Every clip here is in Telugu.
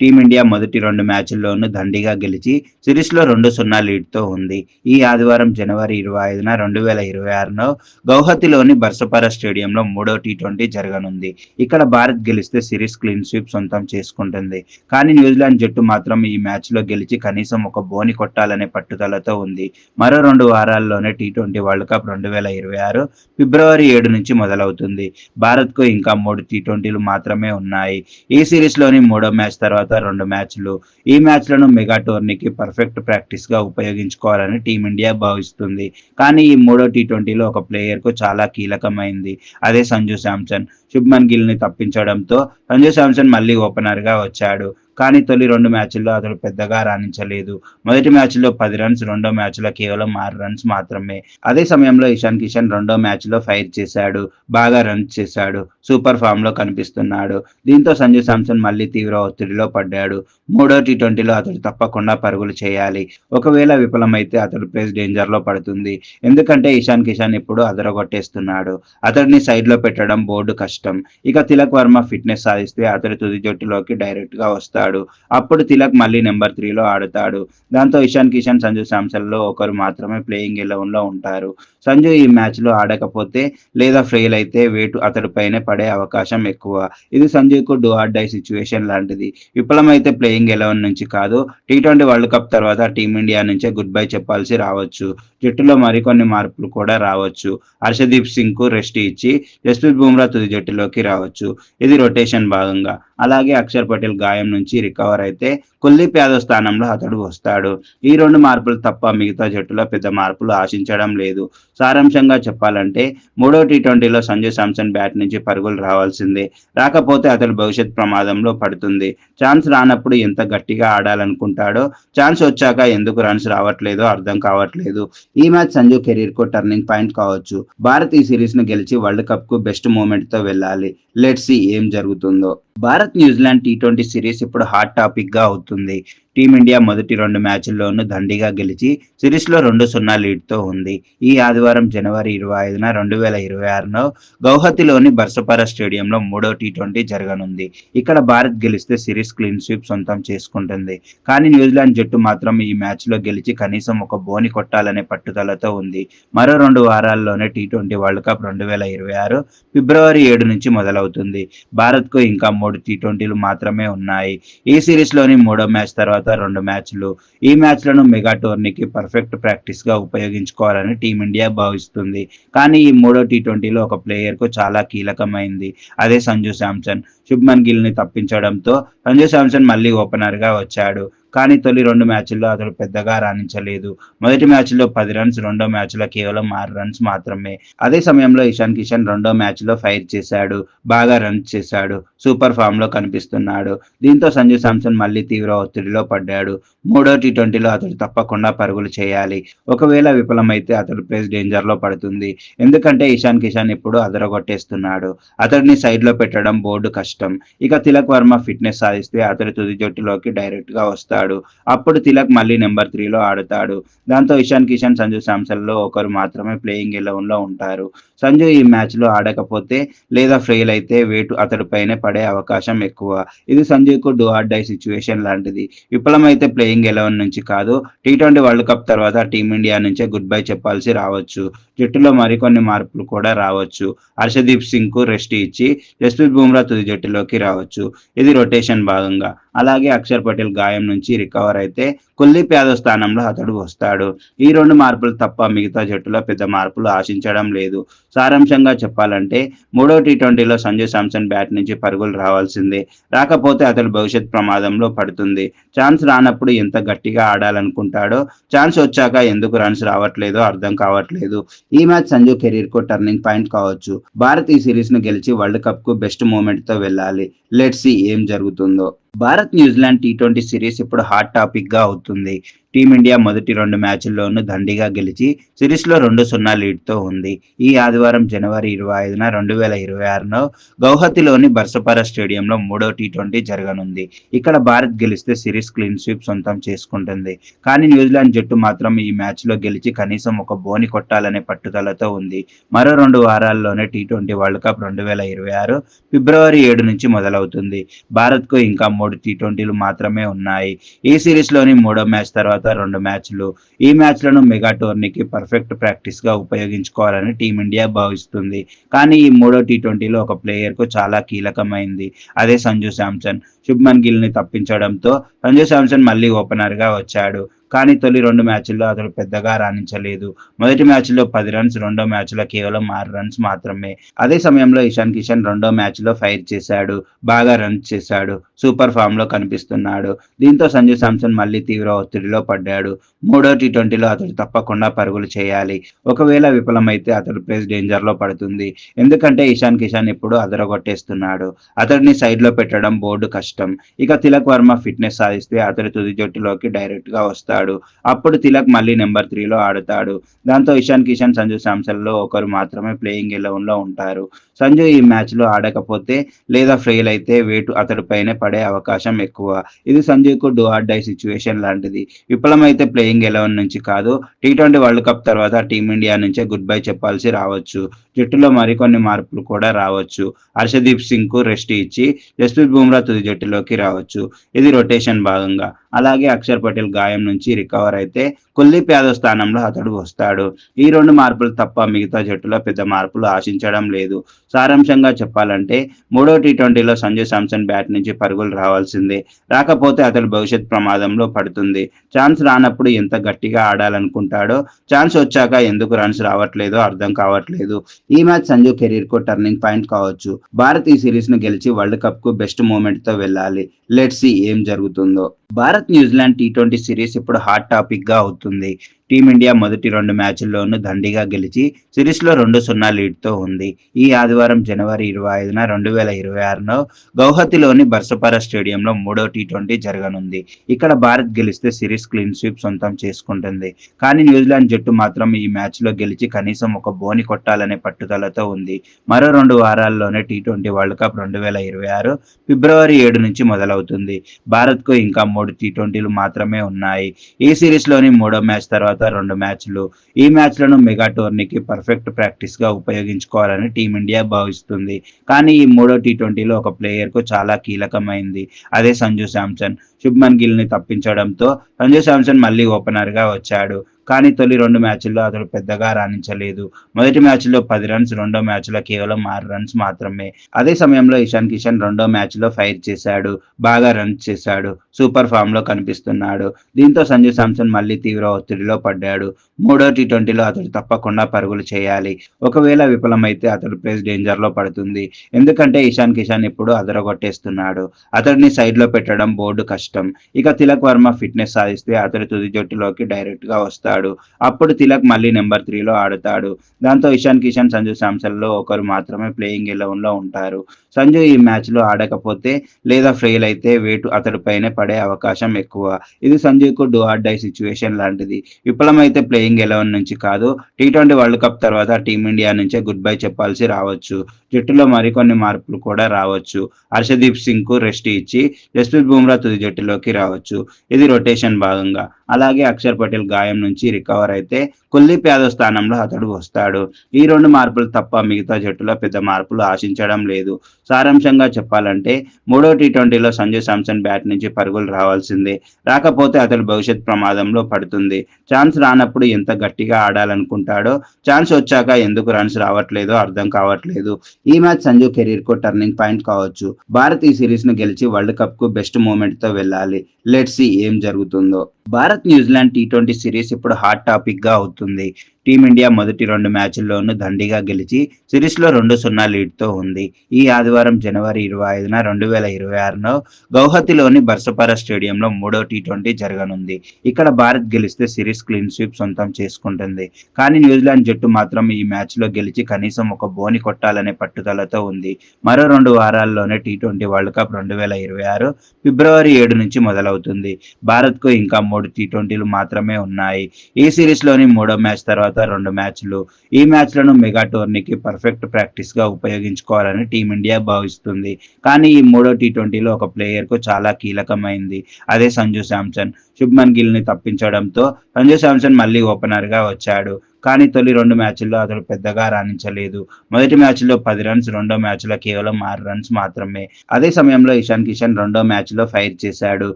టీమిండియా మొదటి రెండు మ్యాచ్ల్లోనూ దండిగా గెలిచి సిరీస్లో రెండు సున్నా లీడ్తో ఉంది. ఈ ఆదివారం జనవరి ఇరవై ఐదున రెండు వేల ఇరవై ఆరులో గౌహతిలోని బర్సపర స్టేడియంలో మూడో టీ ట్వంటీ జరగనుంది. ఇక్కడ భారత్ గెలిస్తే సిరీస్ క్లీన్ స్వీప్ సొంతం చేసుకుంటుంది. కానీ న్యూజిలాండ్ జట్టు మాత్రం ఈ మ్యాచ్లో గెలిచి కనీసం ఒక బోని కొట్టాలనే పట్టుదలతో ఉంది. మరో రెండు వారాల్లోనే టీ ట్వంటీ వరల్డ్ కప్ రెండు వేల ఇరవై ఆరు ఫిబ్రవరి ఏడు నుంచి మొదలవుతుంది. భారత్కు ఇంకా మూడు టీ ట్వంటీలు మాత్రమే ఉన్నాయి. ఈ సిరీస్లోని మూడో మ్యాచ్ తర్వాత రెండు మ్యాచ్లు. ఈ మ్యాచ్లను మెగా టోర్నీకి పర్ఫెక్ట్ ప్రాక్టీస్గా ఉపయోగించుకోవాలని టీమిండియా భావిస్తుంది. కానీ ఈ మూడో టీ ట్వంటీలో ఒక ప్లేయర్కు చాలా కీలకమైంది. అదే సంజు శాంసన్. శుభ్మన్ గిల్ని తప్పించడంతో సంజు శాంసన్ మళ్ళీ ఓపెనర్గా వచ్చాడు. కానీ తొలి రెండు మ్యాచ్ల్లో అతడు పెద్దగా రాణించలేదు. మొదటి మ్యాచ్లో పది రన్స్ రెండో మ్యాచ్లో కేవలం ఆరు రన్స్ మాత్రమే. అదే సమయంలో ఇషాన్ కిషన్ రెండో మ్యాచ్లో ఫైర్ చేశాడు బాగా రన్స్ చేశాడు సూపర్ ఫామ్లో కనిపిస్తున్నాడు. దీంతో సంజు శాంసన్ మళ్ళీ తీవ్ర ఒత్తిడిలో పడ్డాడు. మూడో టీ ట్వంటీలో అతడు తప్పకుండా పరుగులు చేయాలి. ఒకవేళ విఫలమైతే అతడు ప్లేస్ డేంజర్లో పడుతుంది. ఎందుకంటే ఇషాన్ కిషన్ ఇప్పుడు అదరగొట్టేస్తున్నాడు. అతడిని సైడ్లో పెట్టడం బోర్డు కష్టం. ఇక తిలక్ వర్మ ఫిట్నెస్ సాధిస్తే అతడు తుది జట్టులోకి డైరెక్ట్గా వస్తాడు. అప్పుడు తిలక్ మళ్ళీ నెంబర్ త్రీలో ఆడుతాడు. దాంతో ఇషాన్ కిషన్ సంజు శాంసన్లో ఒకరు మాత్రమే ప్లేయింగ్ ఎలెవెన్లో ఉంటారు. సంజు ఈ మ్యాచ్లో ఆడకపోతే లేదా ఫెయిల్ అయితే వేటు అతడిపైనే పడే అవకాశం ఎక్కువ. ఇది సంజయ్కు డూ ఆర్ డై సిచ్యువేషన్ లాంటిది. విఫలమైతే ప్లేయింగ్ ఎలెవెన్ నుంచి కాదు. టీ ట్వంటీ వరల్డ్ కప్ తర్వాత టీమిండియా నుంచే గుడ్ బై చెప్పాల్సి రావచ్చు. జట్టులో మరికొన్ని మార్పులు కూడా రావచ్చు. హర్షదీప్ సింగ్కు రెస్ట్ ఇచ్చి జస్ప్రీత్ బుమ్రా తుది జట్టులోకి రావచ్చు. ఇది రొటేషన్ భాగంగా. అలాగే అక్షర్ పటేల్ గాయం నుంచి రికవర్ అయితే కుల్దీప్ యాదవ్ స్థానంలో అతడు వస్తాడు. ఈ రెండు మార్పులు తప్ప మిగతా జట్టులో పెద్ద మార్పులు ఆశించడం లేదు. సారాంశంగా చెప్పాలంటే మూడో టీ ట్వంటీలో సంజయ్ సామ్సన్ బ్యాట్ నుంచి పరుగులు రావాల్సిందే. రాకపోతే అతడు భవిష్యత్ ప్రమాదంలో పడుతుంది. ఛాన్స్ రానప్పుడు ఎంత గట్టిగా ఆడాలనుకుంటాడో ఛాన్స్ వచ్చాక ఎందుకు రన్స్ రావట్లేదో అర్థం కావట్లేదు. ఈ మ్యాచ్ సంజు కెరీర్కు టర్నింగ్ పాయింట్ కావచ్చు. భారత్ ఈ సిరీస్ను గెలిచి వరల్డ్ కప్కు బెస్ట్ మూమెంట్తో వెళ్ళాలి. లెట్స్ సి ఏం జరుగుతుందో. Bharat New Zealand T twenty series ఇప్పుడు హాట్ టాపిక్గా అవుతుంది. టీమిండియా మొదటి రెండు మ్యాచ్ల్లోనూ దండిగా గెలిచి సిరీస్లో రెండు సున్నా లీడ్తో ఉంది. ఈ ఆదివారం జనవరి ఇరవై ఐదున రెండు వేల ఇరవై ఆరులో గౌహతిలోని బర్సపర స్టేడియంలో మూడో టీ ట్వంటీ జరగనుంది. ఇక్కడ భారత్ గెలిస్తే సిరీస్ క్లీన్ స్వీప్ సొంతం చేసుకుంటుంది. కానీ న్యూజిలాండ్ జట్టు మాత్రం ఈ మ్యాచ్లో గెలిచి కనీసం ఒక బోని కొట్టాలనే పట్టుదలతో ఉంది. మరో రెండు వారాల్లోనే టీ ట్వంటీ వరల్డ్ కప్ రెండు వేల ఇరవై ఆరు ఫిబ్రవరి ఏడు నుంచి మొదలవుతుంది. భారత్కు ఇంకా మూడు టీ ట్వంటీలు మాత్రమే ఉన్నాయి. ఈ సిరీస్లోని మూడో మ్యాచ్ తర్వాత రెండు మ్యాచ్లు. ఈ మ్యాచ్లను మెగా టోర్నీకి పర్ఫెక్ట్ ప్రాక్టీస్గా ఉపయోగించుకోవాలని టీమిండియా భావిస్తుంది. కానీ ఈ మూడో టీ ట్వంటీలో ఒక ప్లేయర్కు చాలా కీలకమైంది. అదే సంజు శాంసన్. శుభ్మన్ గిల్ని తప్పించడంతో సంజు శాంసన్ మళ్ళీ ఓపెనర్గా వచ్చాడు. కానీ తొలి రెండు మ్యాచ్ల్లో అతడు పెద్దగా రాణించలేదు. మొదటి మ్యాచ్లో పది రన్స్ రెండో మ్యాచ్లో కేవలం ఆరు రన్స్ మాత్రమే. అదే సమయంలో ఇషాన్ కిషన్ రెండో మ్యాచ్లో ఫైర్ చేశాడు బాగా రన్స్ చేశాడు సూపర్ ఫామ్లో కనిపిస్తున్నాడు. దీంతో సంజు సామ్సన్ మళ్ళీ తీవ్ర ఒత్తిడిలో పడ్డాడు. మూడో టీ ట్వంటీలో అతడు తప్పకుండా పరుగులు చేయాలి. ఒకవేళ విఫలమైతే అతడు ప్లేస్ డేంజర్లో పడుతుంది. ఎందుకంటే ఇషాన్ కిషన్ ఇప్పుడు అదరగొట్టేస్తున్నాడు. అతడిని సైడ్లో పెట్టడం బోర్డు కష్టం. ఇక తిలక్ వర్మ ఫిట్నెస్ సాధిస్తే అతడు తుది జట్టులోకి డైరెక్ట్గా వస్తాడు అప్పుడు తిలక్ మళ్ళీ నెంబర్ త్రీలో ఆడుతాడు. దాంతో ఇషాన్ కిషన్ సంజు శాంసన్లో ఒకరు మాత్రమే ప్లేయింగ్ ఎలెవెన్లో ఉంటారు. సంజు ఈ మ్యాచ్లో ఆడకపోతే లేదా ఫెయిల్ అయితే వేటు అతడి పైనే పడే అవకాశం ఎక్కువ. ఇది సంజయ్కు డూ ఆర్ డై సిచ్యువేషన్ లాంటిది. విఫలమైతే ప్లేయింగ్ ఎలెవెన్ నుంచి కాదు టీ ట్వంటీ వరల్డ్ కప్ తర్వాత టీమిండియా నుంచే గుడ్ బై చెప్పాల్సి రావచ్చు. జట్టులో మరికొన్ని మార్పులు కూడా రావచ్చు. హర్షదీప్ సింగ్కు రెస్ట్ ఇచ్చి జస్ప్రీత్ బుమ్రా తుది జట్టులోకి రావచ్చు. ఇది రొటేషన్ భాగంగా. అలాగే అక్షర్ పటేల్ గాయం నుంచి రికవర్ అయితే కుల్దీప్ యాదవ్ స్థానంలో అతడు వస్తాడు. ఈ రెండు మార్పులు తప్ప మిగతా జట్టులో పెద్ద మార్పులు ఆశించడం లేదు. సారాంశంగా చెప్పాలంటే మూడో టీ ట్వంటీలో సంజయ్ శాంసన్ బ్యాట్ నుంచి పరుగులు రావాల్సిందే. రాకపోతే అతడు భవిష్యత్ ప్రమాదంలో పడుతుంది. ఛాన్స్ రానప్పుడు ఎంత గట్టిగా ఆడాలనుకుంటాడో ఛాన్స్ వచ్చాక ఎందుకు రన్స్ రావట్లేదో అర్థం కావట్లేదు. ఈ మ్యాచ్ సంజు కెరీర్కు టర్నింగ్ పాయింట్ కావచ్చు. భారత్ ఈ సిరీస్ను గెలిచి వరల్డ్ కప్కు బెస్ట్ మూమెంట్తో వెళ్ళాలి. లెట్స్ సి ఏం జరుగుతుందో. Bharat New Zealand T twenty series ఇప్పుడు హాట్ టాపిక్గా అవుతుంది. టీమిండియా మొదటి రెండు మ్యాచ్ల్లోనూ దండిగా గెలిచి సిరీస్లో రెండు సున్నా లీడ్తో ఉంది. ఈ ఆదివారం జనవరి ఇరవై ఐదున రెండు వేల ఇరవై ఆరులో గౌహతిలోని బర్సపర స్టేడియంలో మూడో టీ ట్వంటీ జరగనుంది. ఇక్కడ భారత్ గెలిస్తే సిరీస్ క్లీన్ స్వీప్ సొంతం చేసుకుంటుంది. కానీ న్యూజిలాండ్ జట్టు మాత్రం ఈ మ్యాచ్లో గెలిచి కనీసం ఒక బోని కొట్టాలనే పట్టుదలతో ఉంది. మరో రెండు వారాల్లోనే టీ ట్వంటీ వరల్డ్ కప్ రెండు వేల ఇరవై ఆరు ఫిబ్రవరి ఏడు నుంచి మొదలవుతుంది. భారత్కు ఇంకా మూడు మూడు టీ ట్వంటీలు మాత్రమే ఉన్నాయి. ఈ సిరీస్లోని మూడో మ్యాచ్ తర్వాత రెండు మ్యాచ్లు. ఈ మ్యాచ్లను మెగా టోర్నీకి పర్ఫెక్ట్ ప్రాక్టీస్గా ఉపయోగించుకోవాలని టీమిండియా భావిస్తుంది. కానీ ఈ మూడో టీ ట్వంటీలో ఒక ప్లేయర్కు చాలా కీలకమైంది. అదే సంజు శాంసన్. శుభ్మన్ గిల్ని తప్పించడంతో సంజు శాంసన్ మళ్ళీ ఓపెనర్గా వచ్చాడు. కానీ తొలి రెండు మ్యాచ్ల్లో అతడు పెద్దగా రాణించలేదు. మొదటి మ్యాచ్లో పది రన్స్ రెండో మ్యాచ్లో కేవలం ఆరు రన్స్ మాత్రమే. అదే సమయంలో ఇషాన్ కిషన్ రెండో మ్యాచ్లో ఫైర్ చేశాడు. బాగా రన్స్ చేశాడు. సూపర్ ఫామ్లో కనిపిస్తున్నాడు. దీంతో సంజు శాంసన్ మళ్ళీ తీవ్ర ఒత్తిడిలో పడ్డాడు. మూడో టీ ట్వంటీలో అతడు తప్పకుండా పరుగులు చేయాలి. ఒకవేళ విఫలమైతే అతడు ప్లేస్ డేంజర్లో పడుతుంది. ఎందుకంటే ఇషాన్ కిషన్ ఇప్పుడు అదరగొట్టేస్తున్నాడు. అతడిని సైడ్లో పెట్టడం బోర్డు కష్టం. ఇక తిలక్ వర్మ ఫిట్నెస్ సాధిస్తే అతడు తుది జట్టులోకి డైరెక్ట్గా ఆడతాడు. అప్పుడు తిలక్ మళ్ళీ నెంబర్ త్రీలో ఆడతాడు. దాంతో ఇషాన్ కిషన్ సంజు శాంసన్లో ఒకరు మాత్రమే ప్లేయింగ్ ఎలెవెన్లో ఉంటారు. సంజు ఈ మ్యాచ్లో ఆడకపోతే లేదా ఫెయిల్ అయితే వేటు అతడిపైనే పడే అవకాశం ఎక్కువ. ఇది సంజయ్కు డూ ఆర్ డై సిచ్యువేషన్ లాంటిది. విఫలమైతే ప్లేయింగ్ ఎలెవెన్ నుంచి కాదు. టీ ట్వంటీ వరల్డ్ కప్ తర్వాత టీమిండియా నుంచే గుడ్ బై చెప్పాల్సి రావచ్చు. జట్టులో మరికొన్ని మార్పులు కూడా రావచ్చు. హర్షదీప్ సింగ్కు రెస్ట్ ఇచ్చి జస్ప్రీత్ బుమ్రా తుది జట్టులోకి రావచ్చు. ఇది రొటేషన్ భాగంగా. అలాగే అక్షర్ పటేల్ గాయం నుంచి రికవర్ అయితే కుల్దీప్ యాదవ్ స్థానంలో అతడు వస్తాడు. ఈ రెండు మార్పులు తప్ప మిగతా జట్టులో పెద్ద మార్పులు ఆశించడం లేదు. సారాంశంగా చెప్పాలంటే మూడో టీ ట్వంటీలో సంజు శాంసన్ బ్యాట్ నుంచి పరుగులు రావాల్సిందే. రాకపోతే అతడు భవిష్యత్ ప్రమాదంలో పడుతుంది. ఛాన్స్ రానప్పుడు ఎంత గట్టిగా ఆడాలనుకుంటాడో ఛాన్స్ వచ్చాక ఎందుకు రన్స్ రావట్లేదో అర్థం కావట్లేదు. ఈ మ్యాచ్ సంజు కెరీర్కు టర్నింగ్ పాయింట్ కావచ్చు. భారత్ ఈ సిరీస్ను గెలిచి వరల్డ్ కప్కు బెస్ట్ మూమెంట్తో వెళ్ళాలి. లెట్ సి ఏం జరుగుతుందో. Bharat New Zealand T twenty series ఇప్పుడు హాట్ టాపిక్గా అవుతుంది. టీమిండియా మొదటి రెండు మ్యాచ్ల్లోనూ దండిగా గెలిచి సిరీస్లో రెండు సున్నా లీడ్తో ఉంది. ఈ ఆదివారం జనవరి ఇరవై ఐదున రెండు వేల ఇరవై ఆరులో గౌహతిలోని బర్సపర స్టేడియంలో మూడో టీ ట్వంటీ జరగనుంది. ఇక్కడ భారత్ గెలిస్తే సిరీస్ క్లీన్ స్వీప్ సొంతం చేసుకుంటుంది. కానీ న్యూజిలాండ్ జట్టు మాత్రం ఈ మ్యాచ్లో గెలిచి కనీసం ఒక బోని కొట్టాలనే పట్టుదలతో ఉంది. మరో రెండు వారాల్లోనే టీ ట్వంటీ వరల్డ్ కప్ రెండు వేల ఇరవై ఆరు ఫిబ్రవరి ఏడు నుంచి మొదలవుతుంది. భారత్కు ఇంకా మూడు టీ ట్వంటీలు మాత్రమే ఉన్నాయి. ఈ సిరీస్లోని మూడో మ్యాచ్ తర్వాత రెండు మ్యాచ్లు. ఈ మ్యాచ్లను మెగా టోర్నీకి పర్ఫెక్ట్ ప్రాక్టీస్గా ఉపయోగించుకోవాలని టీమిండియా భావిస్తుంది. కానీ ఈ మూడో టీ ట్వంటీలో ఒక ప్లేయర్కు చాలా కీలకమైంది. అదే సంజు శాంసన్. శుభ్మన్ గిల్ని తప్పించడంతో సంజు శాంసన్ మళ్ళీ ఓపెనర్గా వచ్చాడు. కానీ తొలి రెండు మ్యాచ్ల్లో అతడు పెద్దగా రాణించలేదు. మొదటి మ్యాచ్లో పది రన్స్ రెండో మ్యాచ్లో కేవలం ఆరు రన్స్ మాత్రమే. అదే సమయంలో ఇషాన్ కిషన్ రెండో మ్యాచ్లో ఫైర్ చేశాడు బాగా రన్స్ చేశాడు సూపర్ ఫామ్లో కనిపిస్తున్నాడు. దీంతో సంజు శాంసన్ మళ్ళీ తీవ్ర ఒత్తిడిలో పడ్డాడు. మూడో టీ ట్వంటీలో అతడు తప్పకుండా పరుగులు చేయాలి. ఒకవేళ విఫలమైతే అతడు ప్లేస్ డేంజర్లో పడుతుంది. ఎందుకంటే ఇషాన్ కిషన్ ఇప్పుడు అదరగొట్టేస్తున్నాడు. అతడిని సైడ్లో పెట్టడం బోర్డు కష్టం. ఇక తిలక్ వర్మ ఫిట్నెస్ సాధిస్తే అతడు తుది జట్టులోకి డైరెక్ట్గా వస్తాడు అప్పుడు తిలక్ మళ్ళీ నెంబర్ త్రీలో ఆడతాడు. దాంతో ఇషాన్ కిషన్ సంజు శాంసన్లో ఒకరు మాత్రమే ప్లేయింగ్ ఎలెవెన్లో ఉంటారు. సంజు ఈ మ్యాచ్లో ఆడకపోతే లేదా ఫెయిల్ అయితే వేటు అతడిపైనే పడే అవకాశం ఎక్కువ. ఇది సంజయ్కు డూ ఆర్ డై సిచ్యువేషన్ లాంటిది. విఫలమైతే ప్లేయింగ్ ఎలెవెన్ నుంచి కాదు టీ ట్వంటీ వరల్డ్ కప్ తర్వాత టీమిండియా నుంచే గుడ్ బై చెప్పాల్సి రావచ్చు. జట్టులో మరికొన్ని మార్పులు కూడా రావచ్చు. హర్షదీప్ సింగ్కు రెస్ట్ ఇచ్చి జస్ప్రీత్ బుమ్రా తుది జట్టులోకి రావచ్చు. ఇది రొటేషన్ భాగంగా. అలాగే అక్షర్ పటేల్ గాయం నుంచి రికవర్ అయితే కుల్దీప్ యాదవ్ స్థానంలో అతడు వస్తాడు. ఈ రెండు మార్పులు తప్ప మిగతా జట్టులో పెద్ద మార్పులు ఆశించడం లేదు. సారాంశంగా చెప్పాలంటే మూడో టీ ట్వంటీలో సంజు సామ్సన్ బ్యాట్ నుంచి పరుగులు రావాల్సిందే. రాకపోతే అతడు భవిష్యత్ ప్రమాదంలో పడుతుంది. ఛాన్స్ రానప్పుడు ఎంత గట్టిగా ఆడాలనుకుంటాడో ఛాన్స్ వచ్చాక ఎందుకు రన్స్ రావట్లేదో అర్థం కావట్లేదు. ఈ మ్యాచ్ సంజు కెరీర్కు టర్నింగ్ పాయింట్ కావచ్చు. భారత్ ఈ సిరీస్ను గెలిచి వరల్డ్ కప్కు బెస్ట్ మూమెంట్తో వెళ్ళాలి. లెట్ సి ఏం జరుగుతుందో. Bharat New Zealand T twenty series ఇప్పుడు హాట్ టాపిక్గా అవుతుంది. టీమిండియా మొదటి రెండు మ్యాచ్ల్లోనూ దండిగా గెలిచి సిరీస్లో రెండు సున్నా లీడ్తో ఉంది. ఈ ఆదివారం జనవరి ఇరవై ఐదున రెండు వేల ఇరవై ఆరులో గౌహతిలోని బర్సపార స్టేడియంలో మూడో టీ ట్వంటీ జరగనుంది. ఇక్కడ భారత్ గెలిస్తే సిరీస్ క్లీన్ స్వీప్ సొంతం చేసుకుంటుంది. కానీ న్యూజిలాండ్ జట్టు మాత్రం ఈ మ్యాచ్లో గెలిచి కనీసం ఒక బోని కొట్టాలనే పట్టుదలతో ఉంది. మరో రెండు వారాల్లోనే టీ ట్వంటీ వరల్డ్ కప్ రెండు వేల ఇరవై ఆరు ఫిబ్రవరి ఏడు నుంచి మొదలవుతుంది. భారత్కు ఇంకా మూడు టీ ట్వంటీలు మాత్రమే ఉన్నాయి. ఈ సిరీస్లోని మూడో మ్యాచ్ తర్వాత రెండు మ్యాచ్లు. ఈ మ్యాచ్లను మెగా టోర్నీకి పర్ఫెక్ట్ ప్రాక్టీస్గా ఉపయోగించుకోవాలని టీమిండియా భావిస్తుంది. కానీ ఈ మూడో టీ ట్వంటీలో ఒక ప్లేయర్కు చాలా కీలకమైంది. అదే సంజు శాంసన్. శుభ్మన్ గిల్ని తప్పించడంతో సంజు శాంసన్ మళ్ళీ ఓపెనర్గా వచ్చాడు. కానీ తొలి రెండు మ్యాచ్ల్లో అతడు పెద్దగా రాణించలేదు. మొదటి మ్యాచ్లో పది రన్స్ రెండో మ్యాచ్లో కేవలం ఆరు రన్స్ మాత్రమే. అదే సమయంలో ఇషాన్ కిషన్ రెండో మ్యాచ్లో ఫైర్ చేశాడు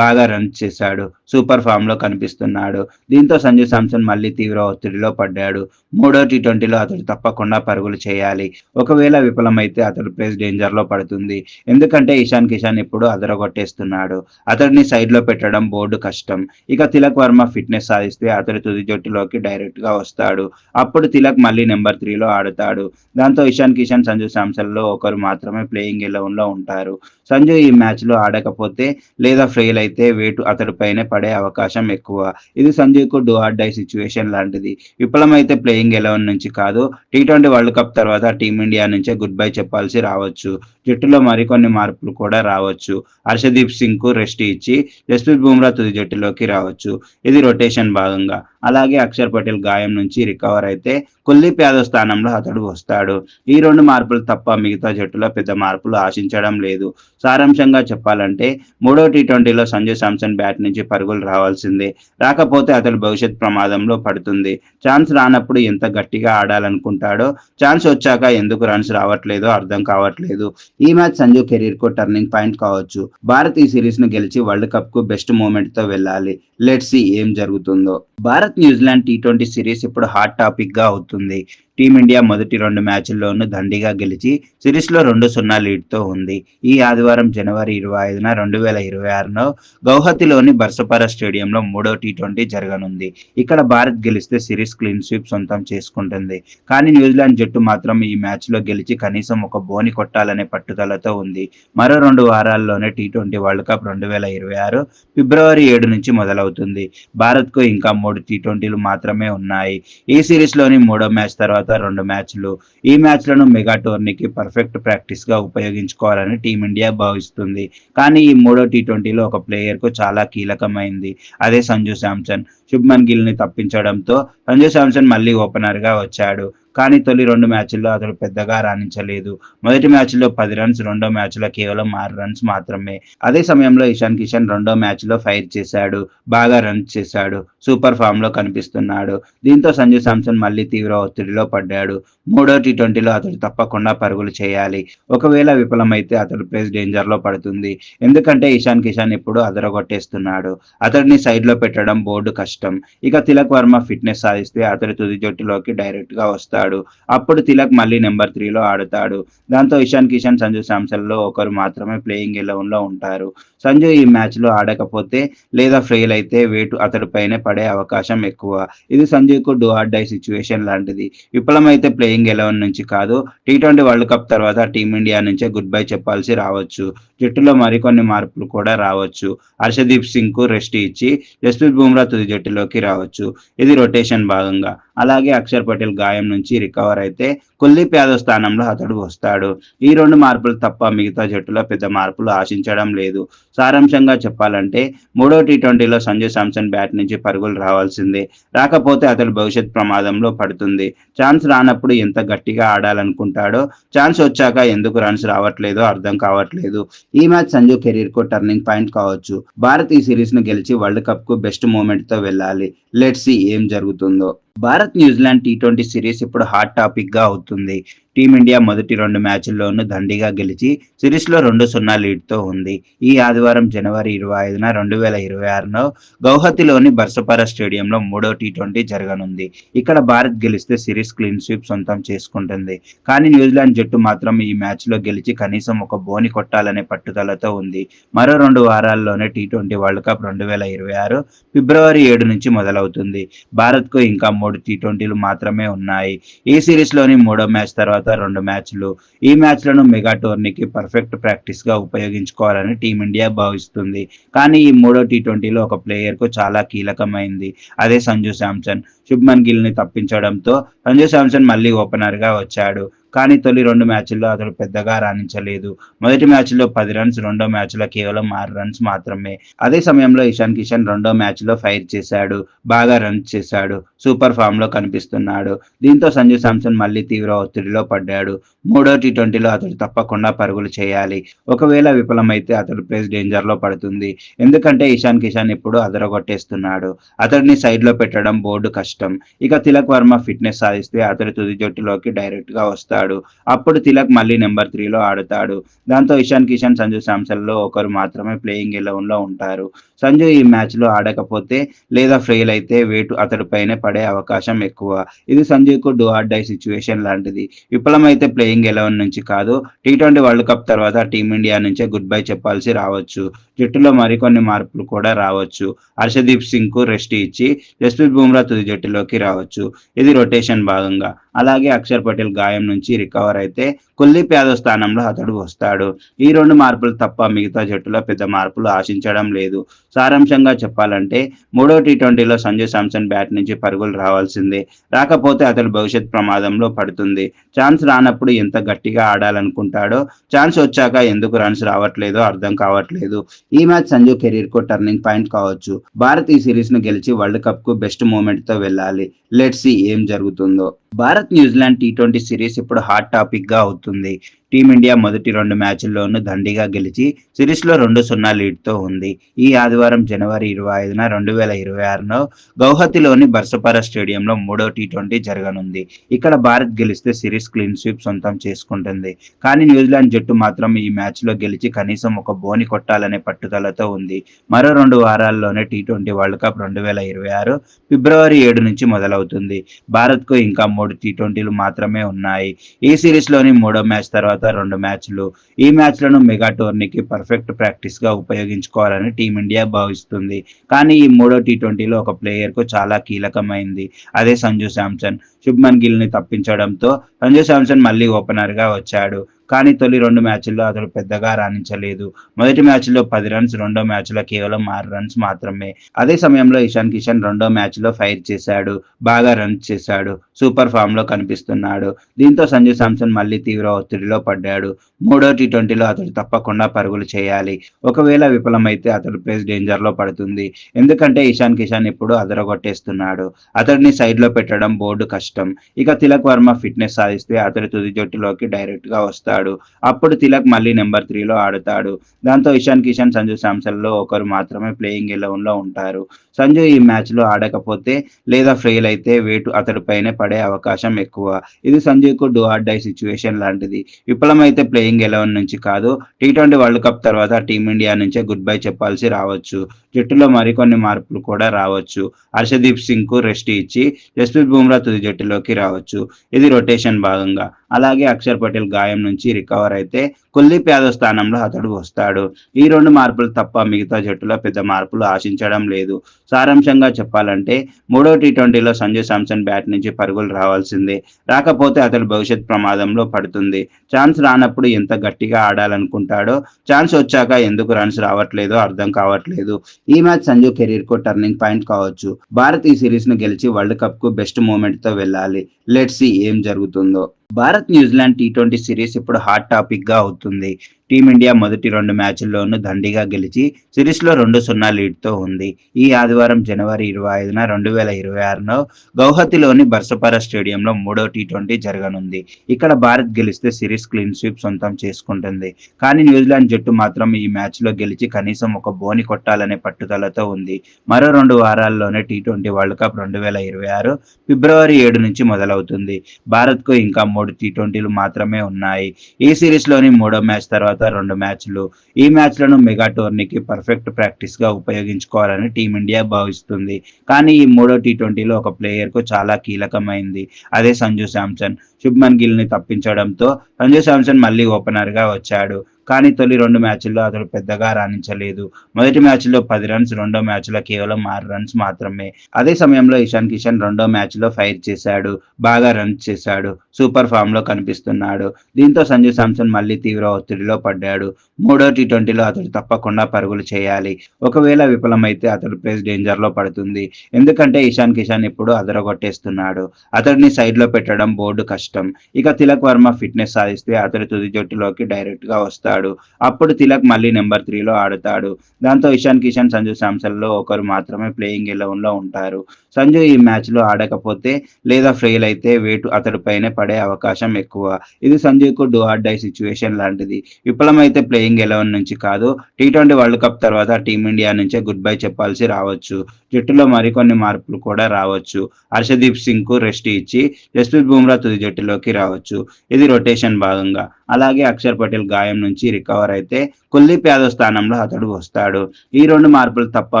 బాగా రన్స్ చేశాడు సూపర్ ఫామ్లో కనిపిస్తున్నాడు. దీంతో సంజు శాంసన్ మళ్ళీ తీవ్ర ఒత్తిడిలో పడ్డాడు. మూడో టీ ట్వంటీలో అతడు తప్పకుండా పరుగులు చేయాలి. ఒకవేళ విఫలమైతే అతడు ప్లేస్ డేంజర్లో పడుతుంది. ఎందుకంటే ఇషాన్ కిషన్ ఇప్పుడు అదరగొట్టేస్తున్నాడు. అతడిని సైడ్లో పెట్టడం బోర్డు కష్టం. ఇక తిలక్ వర్మ ఫిట్నెస్ సాధిస్తే అతడు తుది జట్టులోకి డైరెక్ట్గా వస్తాడు అప్పుడు తిలక్ మళ్ళీ నెంబర్ త్రీలో ఆడుతాడు. దాంతో ఇషాన్ కిషన్ సంజు శాంసన్లో ఒకరు మాత్రమే ప్లేయింగ్ ఎలెవెన్లో ఉంటారు. సంజు ఈ మ్యాచ్లో ఆడకపోతే లేదా ఫెయిల్ అయితే వేటు అతడిపైనే పడే అవకాశం ఎక్కువ. ఇది సంజుకు డూ ఆర్ డై సిచ్యువేషన్ లాంటిది. విఫలమైతే ప్లేయింగ్ ఎలెవెన్ నుంచి కాదు. టీ ట్వంటీ వరల్డ్ కప్ తర్వాత టీమిండియా నుంచే గుడ్ బై చెప్పాల్సి రావచ్చు. జట్టులో మరికొన్ని మార్పులు కూడా రావచ్చు. హర్షదీప్ సింగ్కు రెస్ట్ ఇచ్చి జస్ప్రీత్ బుమ్రా తుది జట్టులోకి రావచ్చు. ఇది రొటేషన్ భాగంగా. అలాగే అక్షర్ పటేల్ గాయం నుంచి రికవర్ అయితే కుల్దీప్ యాదవ్ స్థానంలో అతడు వస్తాడు. ఈ రెండు మార్పులు తప్ప మిగతా జట్టులో పెద్ద మార్పులు ఆశించడం లేదు. సారాంశంగా చెప్పాలంటే మూడో టీ ట్వంటీలో సంజయ్ శాంసన్ బ్యాట్ నుంచి పరుగులు రావాల్సిందే. రాకపోతే అతడు భవిష్యత్ ప్రమాదంలో పడుతుంది. ఛాన్స్ రానప్పుడు ఎంత గట్టిగా ఆడాలనుకుంటాడో ఛాన్స్ వచ్చాక ఎందుకు రన్స్ రావట్లేదో అర్థం కావట్లేదు. ఈ మ్యాచ్ సంజు కెరీర్కు టర్నింగ్ పాయింట్ కావచ్చు. భారత్ ఈ సిరీస్ను గెలిచి వరల్డ్ కప్కు బెస్ట్ మూమెంట్తో వెళ్ళాలి. లెట్ సి ఏం జరుగుతుందో. Bharat New Zealand T twenty series ఇప్పుడు హాట్ టాపిక్గా అవుతుంది. టీమిండియా మొదటి రెండు మ్యాచ్ల్లోనూ దండిగా గెలిచి సిరీస్లో రెండు సున్నా లీడ్తో ఉంది. ఈ ఆదివారం జనవరి ఇరవై ఐదున రెండు వేల ఇరవై ఆరులో గౌహతిలోని బర్సపర స్టేడియంలో మూడో టీ ట్వంటీ జరగనుంది. ఇక్కడ భారత్ గెలిస్తే సిరీస్ క్లీన్ స్వీప్ సొంతం చేసుకుంటుంది. కానీ న్యూజిలాండ్ జట్టు మాత్రం ఈ మ్యాచ్లో గెలిచి కనీసం ఒక బోని కొట్టాలనే పట్టుదలతో ఉంది. మరో రెండు వారాల్లోనే టీ ట్వంటీ వరల్డ్ కప్ రెండు వేల ఇరవై ఆరు ఫిబ్రవరి ఏడు నుంచి మొదలవుతుంది. భారత్కు ఇంకా మూడు టీ ట్వంటీలు మాత్రమే ఉన్నాయి. ఈ సిరీస్లోని మూడో మ్యాచ్ తర్వాత రెండు మ్యాచ్లు. ఈ మ్యాచ్లను మెగా టోర్నీకి పర్ఫెక్ట్ ప్రాక్టీస్గా ఉపయోగించుకోవాలని టీమిండియా భావిస్తుంది. కానీ ఈ మూడో టీ ట్వంటీలో ఒక ప్లేయర్కు చాలా కీలకమైంది. అదే సంజు శాంసన్. శుభ్మన్ గిల్ని తప్పించడంతో సంజు శాంసన్ మళ్ళీ ఓపెనర్గా వచ్చాడు. కానీ తొలి రెండు మ్యాచ్ల్లో అతడు పెద్దగా రాణించలేదు. మొదటి మ్యాచ్లో పది రన్స్ రెండో మ్యాచ్లో కేవలం ఆరు రన్స్ మాత్రమే. అదే సమయంలో ఇషాన్ కిషన్ రెండో మ్యాచ్లో ఫైర్ చేశాడు బాగా రన్స్ చేశాడు సూపర్ ఫామ్లో కనిపిస్తున్నాడు. దీంతో సంజు శాంసన్ మళ్ళీ తీవ్ర ఒత్తిడిలో పడ్డాడు. మూడో టీ ట్వంటీలో అతడు తప్పకుండా పరుగులు చేయాలి. ఒకవేళ విఫలమైతే అతడు ప్లేస్ డేంజర్లో పడుతుంది. ఎందుకంటే ఇషాన్ కిషన్ ఇప్పుడు అదరగొట్టేస్తున్నాడు. అతడిని సైడ్లో పెట్టడం బోర్డు కష్టం. ఇక తిలక్ వర్మ ఫిట్నెస్ సాధిస్తే అతడు తుది జట్టులోకి డైరెక్ట్గా వస్తాడు అప్పుడు తిలక్ మళ్ళీ నెంబర్ త్రీలో ఆడుతాడు. దాంతో ఇషాన్ కిషన్ సంజు శాంసన్లో ఒకరు మాత్రమే ప్లేయింగ్ ఎలెవెన్లో ఉంటారు. సంజు ఈ మ్యాచ్లో ఆడకపోతే లేదా ఫెయిల్ అయితే వేటు అతడిపైనే పడే అవకాశం ఎక్కువ. ఇది సంజుకు డూ ఆర్ డై సిచ్యువేషన్ లాంటిది. విఫలమైతే ప్లేయింగ్ ఎలెవెన్ నుంచి కాదు టీ ట్వంటీ వరల్డ్ కప్ తర్వాత టీమిండియా నుంచే గుడ్ బై చెప్పాల్సి రావచ్చు. జట్టులో మరికొన్ని మార్పులు కూడా రావచ్చు. హర్షదీప్ సింగ్కు రెస్ట్ ఇచ్చి జస్ప్రీత్ బుమ్రా తుది జట్టులోకి రావచ్చు. ఇది రొటేషన్ భాగంగా. అలాగే అక్షర్ పటేల్ గాయం నుంచి రికవర్ అయితే కుల్దీప్ యాదవ్ స్థానంలో అతడు వస్తాడు. ఈ రెండు మార్పులు తప్ప మిగతా జట్టులో పెద్ద మార్పులు ఆశించడం లేదు. సారాంశంగా చెప్పాలంటే మూడో టీ ట్వంటీలో సంజయ్ సామ్సన్ బ్యాట్ నుంచి పరుగులు రావాల్సిందే. రాకపోతే అతడు భవిష్యత్ ప్రమాదంలో పడుతుంది. ఛాన్స్ రానప్పుడు ఎంత గట్టిగా ఆడాలనుకుంటాడో ఛాన్స్ వచ్చాక ఎందుకు రన్స్ రావట్లేదో అర్థం కావట్లేదు. ఈ మ్యాచ్ సంజు కెరీర్కు టర్నింగ్ పాయింట్ కావచ్చు. భారత్ ఈ సిరీస్ను గెలిచి వరల్డ్ కప్కు బెస్ట్ మూమెంట్తో వెళ్ళాలి. లెట్ సి ఏం జరుగుతుందో. Bharat New Zealand T twenty series ఇప్పుడు హాట్ టాపిక్గా అవుతుంది. టీమిండియా మొదటి రెండు మ్యాచ్ల్లోనూ దండిగా గెలిచి సిరీస్లో రెండు సున్నా లీడ్తో ఉంది. ఈ ఆదివారం జనవరి ఇరవై ఐదున రెండు వేల ఇరవై ఆరులో గౌహతిలోని బర్సపారా స్టేడియంలో మూడో టీ ట్వంటీ జరగనుంది. ఇక్కడ భారత్ గెలిస్తే సిరీస్ క్లీన్ స్వీప్ సొంతం చేసుకుంటుంది. కానీ న్యూజిలాండ్ జట్టు మాత్రం ఈ మ్యాచ్లో గెలిచి కనీసం ఒక బోని కొట్టాలనే పట్టుదలతో ఉంది. మరో రెండు వారాల్లోనే టీ ట్వంటీ వరల్డ్ కప్ రెండు వేల ఇరవై ఆరు ఫిబ్రవరి ఏడు నుంచి మొదలవుతుంది. భారత్కు ఇంకా మూడు టీ ట్వంటీలు మాత్రమే ఉన్నాయి. ఈ సిరీస్లోని మూడో మ్యాచ్ తర్వాత రెండు మ్యాచ్లు. ఈ మ్యాచ్లను మెగా టోర్నీకి పర్ఫెక్ట్ ప్రాక్టీస్గా ఉపయోగించుకోవాలని టీమిండియా భావిస్తుంది. కానీ ఈ మూడో టీ ట్వంటీలో ఒక ప్లేయర్కు చాలా కీలకమైంది. అదే సంజు శాంసన్. శుభ్మన్ గిల్ని తప్పించడంతో సంజు శాంసన్ మళ్ళీ ఓపెనర్గా వచ్చాడు. కానీ తొలి రెండు మ్యాచ్ల్లో అతడు పెద్దగా రాణించలేదు. మొదటి మ్యాచ్లో పది రన్స్ రెండో మ్యాచ్లో కేవలం ఆరు రన్స్ మాత్రమే. అదే సమయంలో ఇషాన్ కిషన్ రెండో మ్యాచ్లో ఫైర్ చేశాడు బాగా రన్స్ చేశాడు సూపర్ ఫామ్లో కనిపిస్తున్నాడు. దీంతో సంజు సామ్సన్ మళ్ళీ తీవ్ర ఒత్తిడిలో పడ్డాడు. మూడో టీ ట్వంటీలో అతడు తప్పకుండా పరుగులు చేయాలి. ఒకవేళ విఫలమైతే అతడు ప్లేస్ డేంజర్లో పడుతుంది. ఎందుకంటే ఇషాన్ కిషన్ ఇప్పుడు అదరగొట్టేస్తున్నాడు. అతడిని సైడ్లో పెట్టడం బోర్డు కష్టం. ఇక తిలక్ వర్మ ఫిట్నెస్ సాధిస్తే అతడు తుది జట్టులోకి డైరెక్ట్గా వస్తాడు అప్పుడు తిలక్ మళ్ళీ నెంబర్ త్రీలో ఆడుతాడు. దాంతో ఇషాన్ కిషన్ సంజు శాంసన్లో ఒకరు మాత్రమే ప్లేయింగ్ ఎలెవెన్లో ఉంటారు. సంజు ఈ మ్యాచ్లో ఆడకపోతే లేదా ఫెయిల్ అయితే వేటు అతడిపైనే పడే అవకాశం ఎక్కువ. ఇది సంజుకు డూ ఆర్ డై సిచ్యువేషన్ లాంటిది. విఫలమైతే ప్లేయింగ్ ఎలెవెన్ నుంచి కాదు. టీ ట్వంటీ వరల్డ్ కప్ తర్వాత టీమిండియా నుంచే గుడ్ బై చెప్పాల్సి రావచ్చు. జట్టులో మరికొన్ని మార్పులు కూడా రావచ్చు. హర్షదీప్ సింగ్కు రెస్ట్ ఇచ్చి జస్ప్రీత్ బుమ్రా తుది జట్టులోకి రావచ్చు. ఇది రొటేషన్ భాగంగా. అలాగే అక్షర్ పటేల్ గాయం నుంచి రికవర్ అయితే కుల్దీప్ యాదవ్ స్థానంలో అతడు వస్తాడు. ఈ రెండు మార్పులు తప్ప మిగతా జట్టులో పెద్ద మార్పులు ఆశించడం లేదు. సారాంశంగా చెప్పాలంటే మూడో టీ ట్వంటీలో సంజయ్ శాంసన్ బ్యాట్ నుంచి పరుగులు రావాల్సిందే. రాకపోతే అతడు భవిష్యత్ ప్రమాదంలో పడుతుంది. ఛాన్స్ రానప్పుడు ఎంత గట్టిగా ఆడాలనుకుంటాడో ఛాన్స్ వచ్చాక ఎందుకు రన్స్ రావట్లేదో అర్థం కావట్లేదు. ఈ మ్యాచ్ సంజు కెరీర్కు టర్నింగ్ పాయింట్ కావచ్చు. భారత్ ఈ సిరీస్ను గెలిచి వరల్డ్ కప్కు బెస్ట్ మూమెంట్తో వెళ్ళాలి. లెట్ సి ఏం జరుగుతుందో. Bharat New Zealand T twenty series ఇప్పుడు హాట్ టాపిక్గా అవుతుంది. టీమిండియా మొదటి రెండు మ్యాచ్ల్లోనూ దండిగా గెలిచి సిరీస్లో రెండు సున్నా లీడ్తో ఉంది. ఈ ఆదివారం జనవరి ఇరవై ఐదున రెండు వేల ఇరవై ఆరులో గౌహతిలోని బర్సపర స్టేడియంలో మూడో టీ ట్వంటీ జరగనుంది. ఇక్కడ భారత్ గెలిస్తే సిరీస్ క్లీన్ స్వీప్ సొంతం చేసుకుంటుంది. కానీ న్యూజిలాండ్ జట్టు మాత్రం ఈ మ్యాచ్లో గెలిచి కనీసం ఒక బోని కొట్టాలనే పట్టుదలతో ఉంది. మరో రెండు వారాల్లోనే టీ ట్వంటీ వరల్డ్ కప్ రెండు వేల ఇరవై ఆరు ఫిబ్రవరి ఏడు నుంచి మొదలవుతుంది. భారత్కు ఇంకా మూడు టీ ట్వంటీలు మాత్రమే ఉన్నాయి. ఈ సిరీస్లోని మూడో మ్యాచ్ తర్వాత రెండు మ్యాచ్లు. ఈ మ్యాచ్లను మెగా టోర్నీకి పర్ఫెక్ట్ ప్రాక్టీస్గా ఉపయోగించుకోవాలని టీమిండియా భావిస్తుంది. కానీ ఈ మూడో టీ ట్వంటీలో ఒక ప్లేయర్కు చాలా కీలకమైంది. అదే సంజు శాంసన్. శుభ్మన్ గిల్ని తప్పించడంతో సంజు శాంసన్ మళ్ళీ ఓపెనర్గా వచ్చాడు. కానీ తొలి రెండు మ్యాచ్ల్లో అతడు పెద్దగా రాణించలేదు. మొదటి మ్యాచ్లో పది రన్స్ రెండో మ్యాచ్లో కేవలం ఆరు రన్స్ మాత్రమే. అదే సమయంలో ఇషాన్ కిషన్ రెండో మ్యాచ్లో ఫైర్ చేశాడు. బాగా రన్స్ చేశాడు. సూపర్ ఫామ్లో కనిపిస్తున్నాడు. దీంతో సంజు శాంసన్ మళ్ళీ తీవ్ర ఒత్తిడిలో పడ్డాడు. మూడో టీ ట్వంటీలో అతడు తప్పకుండా పరుగులు చేయాలి. ఒకవేళ విఫలమైతే అతడు ప్లేస్ డేంజర్లో పడుతుంది. ఎందుకంటే ఇషాన్ కిషన్ ఇప్పుడు అదరగొట్టేస్తున్నాడు. అతడిని సైడ్లో పెట్టడం బోర్డు కష్టం. ఇక తిలక్ వర్మ ఫిట్నెస్ సాధిస్తే అతడు తుది జట్టులోకి డైరెక్ట్గా వస్తాడు. అప్పుడు తిలక్ మళ్ళీ నెంబర్ త్రీలో ఆడుతాడు. దాంతో ఇషాన్ కిషన్ సంజు శాంసన్లో ఒకరు మాత్రమే ప్లేయింగ్ ఎలెవెన్లో ఉంటారు. సంజు ఈ మ్యాచ్లో ఆడకపోతే లేదా ఫెయిల్ అయితే వేటు అతడి పైనే పడే అవకాశం ఎక్కువ. ఇది సంజుకు డూ ఆర్ డై సిచ్యువేషన్ లాంటిది. విఫలమైతే ప్లేయింగ్ ఎలెవెన్ నుంచి కాదు. టీ ట్వంటీ వరల్డ్ కప్ తర్వాత టీమిండియా నుంచే గుడ్ బై చెప్పాల్సి రావచ్చు. జట్టులో మరికొన్ని మార్పులు కూడా రావచ్చు. హర్షదీప్ సింగ్కు రెస్ట్ ఇచ్చి జస్ప్రీత్ బుమ్రా తుది జట్టులోకి రావచ్చు. ఇది రొటేషన్ భాగంగా. అలాగే అక్షర్ పటేల్ గాయం నుంచి రికవర్ అయితే కుల్దీప్ యాదవ్ స్థానంలో అతడు వస్తాడు. ఈ రెండు మార్పులు తప్ప మిగతా జట్టులో పెద్ద మార్పులు ఆశించడం లేదు. సారాంశంగా చెప్పాలంటే మూడో టీ ట్వంటీలో సంజయ్ శాంసన్ బ్యాట్ నుంచి పరుగులు రావాల్సిందే. రాకపోతే అతడు భవిష్యత్ ప్రమాదంలో పడుతుంది. ఛాన్స్ రానప్పుడు ఎంత గట్టిగా ఆడాలనుకుంటాడో ఛాన్స్ వచ్చాక ఎందుకు రన్స్ రావట్లేదో అర్థం కావట్లేదు. ఈ మ్యాచ్ సంజు కెరీర్కు టర్నింగ్ పాయింట్ కావచ్చు. భారత్ ఈ సిరీస్ను గెలిచి వరల్డ్ కప్కు బెస్ట్ మూమెంట్తో వెళ్ళాలి. లెట్ సి ఏం జరుగుతుందో. Bharat New Zealand T twenty series ఇప్పుడు హాట్ టాపిక్గా అవుతుంది. టీమిండియా మొదటి రెండు మ్యాచ్ల్లోనూ దండిగా గెలిచి సిరీస్లో రెండు సున్నా లీడ్తో ఉంది. ఈ ఆదివారం జనవరి ఇరవై ఐదున రెండు వేల ఇరవై ఆరులో గౌహతిలోని బర్సపర స్టేడియంలో మూడో టీ ట్వంటీ జరగనుంది. ఇక్కడ భారత్ గెలిస్తే సిరీస్ క్లీన్ స్వీప్ సొంతం చేసుకుంటుంది. కానీ న్యూజిలాండ్ జట్టు మాత్రం ఈ మ్యాచ్లో గెలిచి కనీసం ఒక బోని కొట్టాలనే పట్టుదలతో ఉంది. మరో రెండు వారాల్లోనే టీ ట్వంటీ వరల్డ్ కప్ రెండు వేల ఇరవై ఆరు ఫిబ్రవరి ఏడు నుంచి మొదలవుతుంది. భారత్కు ఇంకా మూడు టీ ట్వంటీలు మాత్రమే ఉన్నాయి. ఈ సిరీస్లోని మూడో మ్యాచ్ తర్వాత రెండు మ్యాచ్లు. ఈ మ్యాచ్లను మెగా టోర్నీకి పర్ఫెక్ట్ ప్రాక్టీస్గా ఉపయోగించుకోవాలని టీమిండియా భావిస్తుంది. కానీ ఈ మూడో టీ ట్వంటీలో ఒక ప్లేయర్కు చాలా కీలకమైంది. అదే సంజు శాంసన్. శుభ్మన్ గిల్ని తప్పించడంతో సంజు శాంసన్ మళ్ళీ ఓపెనర్గా వచ్చాడు. కానీ తొలి రెండు మ్యాచ్ల్లో అతడు పెద్దగా రాణించలేదు. మొదటి మ్యాచ్లో పది రన్స్ రెండో మ్యాచ్లో కేవలం ఆరు రన్స్ మాత్రమే. అదే సమయంలో ఇషాన్ కిషన్ రెండో మ్యాచ్లో ఫైర్ చేశాడు. బాగా రన్స్ చేశాడు. సూపర్ ఫామ్లో కనిపిస్తున్నాడు. దీంతో సంజు శాంసన్ మళ్ళీ తీవ్ర ఒత్తిడిలో పడ్డాడు. మూడో టీ ట్వంటీలో అతడు తప్పకుండా పరుగులు చేయాలి. ఒకవేళ విఫలమైతే అతడు ప్లేస్ డేంజర్లో పడుతుంది. ఎందుకంటే ఇషాన్ కిషన్ ఇప్పుడు అదరగొట్టేస్తున్నాడు. అతడిని సైడ్లో పెట్టడం బోర్డు కష్టం. ఇక తిలక్ వర్మ ఫిట్నెస్ సాధిస్తే అతడు తుది జట్టులోకి డైరెక్ట్గా ఆడతాడు. అప్పుడు తిలక్ మళ్ళీ నెంబర్ త్రీలో ఆడుతాడు. దాంతో ఇషాన్ కిషన్ సంజు శాంసన్లో ఒకరు మాత్రమే ప్లేయింగ్ ఎలెవెన్లో ఉంటారు. సంజు ఈ మ్యాచ్లో ఆడకపోతే లేదా ఫెయిల్ అయితే వేటు అతడి పైన పడే అవకాశం ఎక్కువ. ఇది సంజయ్కు డూ ఆర్ డై సిచ్యువేషన్ లాంటిది. విఫలమైతే ప్లేయింగ్ ఎలెవెన్ నుంచి కాదు టీ ట్వంటీ వరల్డ్ కప్ తర్వాత టీమిండియా నుంచే గుడ్ బై చెప్పాల్సి రావచ్చు. జట్టులో మరికొన్ని మార్పులు కూడా రావచ్చు. హర్షదీప్ సింగ్కు రెస్ట్ ఇచ్చి జస్ప్రీత్ బుమ్రా తుది జట్టులోకి రావచ్చు. ఇది రొటేషన్ భాగంగా. అలాగే అక్షర్ పటేల్ గాయం నుంచి రికవర్ అయితే కుల్దీప్ యాదవ్ స్థానంలో అతడు వస్తాడు. ఈ రెండు మార్పులు తప్ప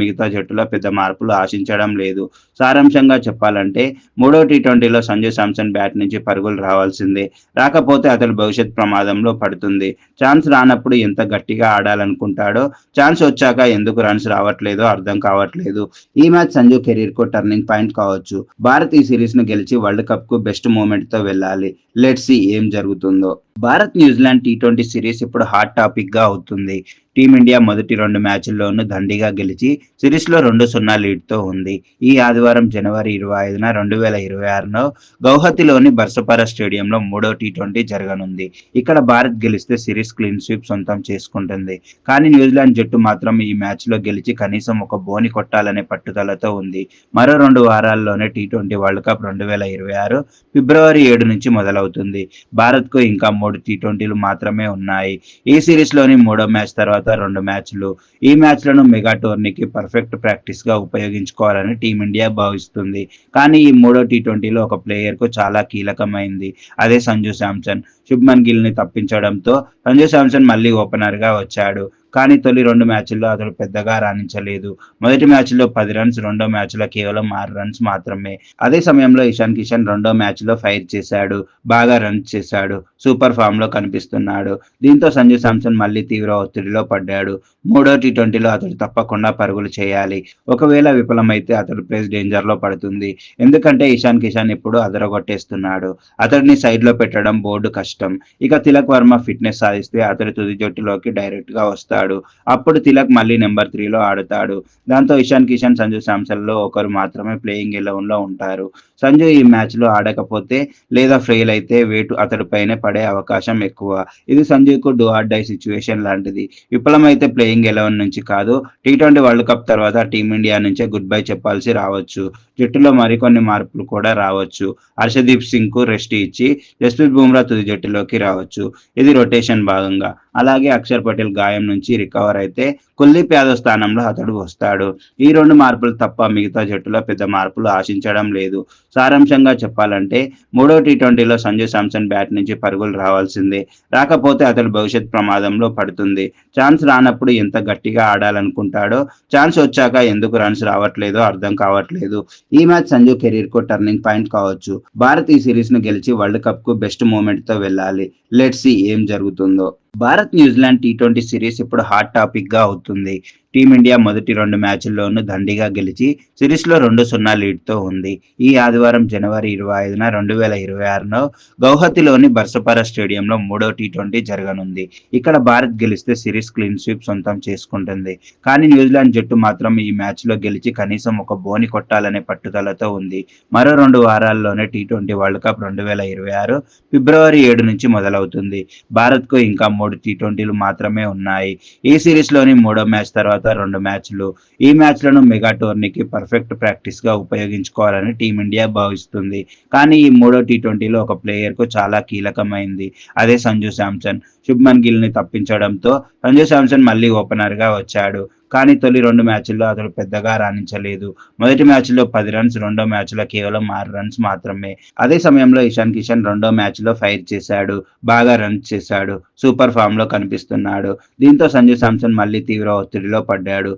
మిగతా జట్టులో పెద్ద మార్పులు ఆశించడం లేదు. సారాంశంగా చెప్పాలంటే మూడో టీ ట్వంటీలో సంజు శాంసన్ బ్యాట్ నుంచి పరుగులు రావాల్సిందే. రాకపోతే అతడు భవిష్యత్ ప్రమాదంలో పడుతుంది. ఛాన్స్ రానప్పుడు ఎంత గట్టిగా ఆడాలనుకుంటాడో ఛాన్స్ వచ్చాక ఎందుకు రన్స్ రావట్లేదో అర్థం కావట్లేదు. ఈ మ్యాచ్ సంజు కెరీర్కు టర్నింగ్ పాయింట్ కావచ్చు. భారత్ ఈ సిరీస్ను గెలిచి వరల్డ్ కప్కు బెస్ట్ మూమెంట్తో వెళ్ళాలి. లెట్స్ సి ఏం జరుగుతుందో. Bharat New Zealand T twenty series ఇప్పుడు హాట్ టాపిక్గా అవుతుంది. టీమిండియా మొదటి రెండు మ్యాచ్ల్లోనూ దండిగా గెలిచి సిరీస్లో రెండు సున్నా లీడ్తో ఉంది. ఈ ఆదివారం జనవరి ఇరవై ఐదున రెండు వేల ఇరవై ఆరులో గౌహతిలోని బర్సపారా స్టేడియంలో మూడో టీ ట్వంటీ జరగనుంది. ఇక్కడ భారత్ గెలిస్తే సిరీస్ క్లీన్ స్వీప్ సొంతం చేసుకుంటుంది. కానీ న్యూజిలాండ్ జట్టు మాత్రం ఈ మ్యాచ్లో గెలిచి కనీసం ఒక బోని కొట్టాలనే పట్టుదలతో ఉంది. మరో రెండు వారాల్లోనే టీ ట్వంటీ వరల్డ్ కప్ రెండు వేల ఇరవై ఆరు ఫిబ్రవరి ఏడు నుంచి మొదలవుతుంది. భారత్కు ఇంకా మూడు టీ ట్వంటీలు మాత్రమే ఉన్నాయి. ఈ సిరీస్లోని మూడో మ్యాచ్ తర్వాత రెండు మ్యాచ్లు. ఈ మ్యాచ్లను మెగా టోర్నీకి పర్ఫెక్ట్ ప్రాక్టీస్గా ఉపయోగించుకోవాలని టీమిండియా భావిస్తుంది. కానీ ఈ మూడో టీ ట్వంటీలో ఒక ప్లేయర్కు చాలా కీలకమైంది. అదే సంజు శాంసన్. శుభ్మన్ గిల్ని తప్పించడంతో సంజు శాంసన్ మళ్ళీ ఓపెనర్గా వచ్చాడు. కానీ తొలి రెండు మ్యాచ్ల్లో అతడు పెద్దగా రాణించలేదు. మొదటి మ్యాచ్లో పది రన్స్ రెండో మ్యాచ్లో కేవలం ఆరు రన్స్ మాత్రమే. అదే సమయంలో ఇషాన్ కిషన్ రెండో మ్యాచ్లో ఫైర్ చేశాడు బాగా రన్స్ చేశాడు సూపర్ ఫామ్లో కనిపిస్తున్నాడు. దీంతో సంజు సామ్సన్ మళ్ళీ తీవ్ర ఒత్తిడిలో పడ్డాడు. మూడో టీ ట్వంటీలో అతడు తప్పకుండా పరుగులు చేయాలి. ఒకవేళ విఫలమైతే అతడు ప్లేస్ డేంజర్లో పడుతుంది. ఎందుకంటే ఇషాన్ కిషన్ ఇప్పుడు అదరగొట్టేస్తున్నాడు. అతడిని సైడ్లో పెట్టడం బోర్డు కష్టం. ఇక తిలక్ వర్మ ఫిట్నెస్ సాధిస్తే అతడు తుది జట్టులోకి డైరెక్ట్గా వస్తాడు అప్పుడు తిలక్ మళ్ళీ నెంబర్ త్రీలో ఆడుతాడు. దాంతో ఇషాన్ కిషన్ సంజు శాంసన్లో ఒకరు మాత్రమే ప్లేయింగ్ ఎలెవెన్లో ఉంటారు. సంజు ఈ మ్యాచ్లో ఆడకపోతే లేదా ఫెయిల్ అయితే వేటు అతడిపైనే పడే అవకాశం ఎక్కువ. ఇది సంజుకు డూ ఆర్ డై సిచ్యువేషన్ లాంటిది. విఫలమైతే ప్లేయింగ్ ఎలెవెన్ నుంచి కాదు. టీ ట్వంటీ వరల్డ్ కప్ తర్వాత టీమిండియా నుంచే గుడ్ బై చెప్పాల్సి రావచ్చు. జట్టులో మరికొన్ని మార్పులు కూడా రావచ్చు. హర్షదీప్ సింగ్కు రెస్ట్ ఇచ్చి జస్ప్రీత్ బుమ్రా తుది జట్టులోకి రావచ్చు. ఇది రొటేషన్ భాగంగా. అలాగే అక్షర్ పటేల్ గాయం నుంచి రికవర్ అయితే కుల్దీప్ యాదవ్ స్థానంలో అతడు వస్తాడు. ఈ రెండు మార్పులు తప్ప మిగతా జట్టులో పెద్ద మార్పులు ఆశించడం లేదు. సారాంశంగా చెప్పాలంటే మూడో టీ ట్వంటీలో సంజు శాంసన్ బ్యాట్ నుంచి పరుగులు రావాల్సిందే. రాకపోతే అతడు భవిష్యత్ ప్రమాదంలో పడుతుంది. ఛాన్స్ రానప్పుడు ఎంత గట్టిగా ఆడాలనుకుంటాడో ఛాన్స్ వచ్చాక ఎందుకు రన్స్ రావట్లేదో అర్థం కావట్లేదు. ఈ మ్యాచ్ సంజు కెరీర్కు టర్నింగ్ పాయింట్ కావచ్చు. భారత్ ఈ సిరీస్ను గెలిచి వరల్డ్ కప్కు బెస్ట్ మూమెంట్తో వెళ్ళాలి. లెట్స్ సి ఏం జరుగుతుందో. Bharat New Zealand T twenty series ఇప్పుడు హాట్ టాపిక్గా అవుతుంది. అవుతుంది. టీమిండియా మొదటి రెండు మ్యాచ్ల్లోనూ దండిగా గెలిచి సిరీస్లో రెండు సున్నా లీడ్తో ఉంది. ఈ ఆదివారం జనవరి ఇరవై ఐదున రెండు వేల ఇరవై ఆరులో గౌహతిలోని బర్సపర స్టేడియంలో మూడో టీ ట్వంటీ జరగనుంది. ఇక్కడ భారత్ గెలిస్తే సిరీస్ క్లీన్ స్వీప్ సొంతం చేసుకుంటుంది. కానీ న్యూజిలాండ్ జట్టు మాత్రం ఈ మ్యాచ్లో గెలిచి కనీసం ఒక బోని కొట్టాలనే పట్టుదలతో ఉంది. మరో రెండు వారాల్లోనే టీ ట్వంటీ వరల్డ్ కప్ రెండు వేల ఇరవై ఆరు ఫిబ్రవరి ఏడు నుంచి మొదలవుతుంది. భారత్కు ఇంకా మూడు టీ ట్వంటీలు మాత్రమే ఉన్నాయి. ఈ సిరీస్లోని మూడో మ్యాచ్ తర్వాత రెండు మ్యాచ్లు. ఈ మ్యాచ్లను మెగా టోర్నీకి పర్ఫెక్ట్ ప్రాక్టీస్గా ఉపయోగించుకోవాలని టీమిండియా భావిస్తుంది. కానీ ఈ మూడో టీ ట్వంటీలో ఒక ప్లేయర్కు చాలా కీలకమైంది. అదే సంజు శాంసన్. శుభ్మన్ గిల్ని తప్పించడంతో సంజు శాంసన్ మళ్ళీ ఓపెనర్గా వచ్చాడు. కానీ తొలి రెండు మ్యాచ్ల్లో అతడు పెద్దగా రాణించలేదు. మొదటి మ్యాచ్లో పది రన్స్ రెండో మ్యాచ్లో కేవలం ఆరు రన్స్ మాత్రమే. అదే సమయంలో ఇషాన్ కిషన్ రెండో మ్యాచ్లో ఫైర్ చేశాడు బాగా రన్స్ చేశాడు సూపర్ ఫామ్లో కనిపిస్తున్నాడు. దీంతో సంజు శాంసన్ మళ్ళీ తీవ్ర ఒత్తిడిలో పడ్డాడు.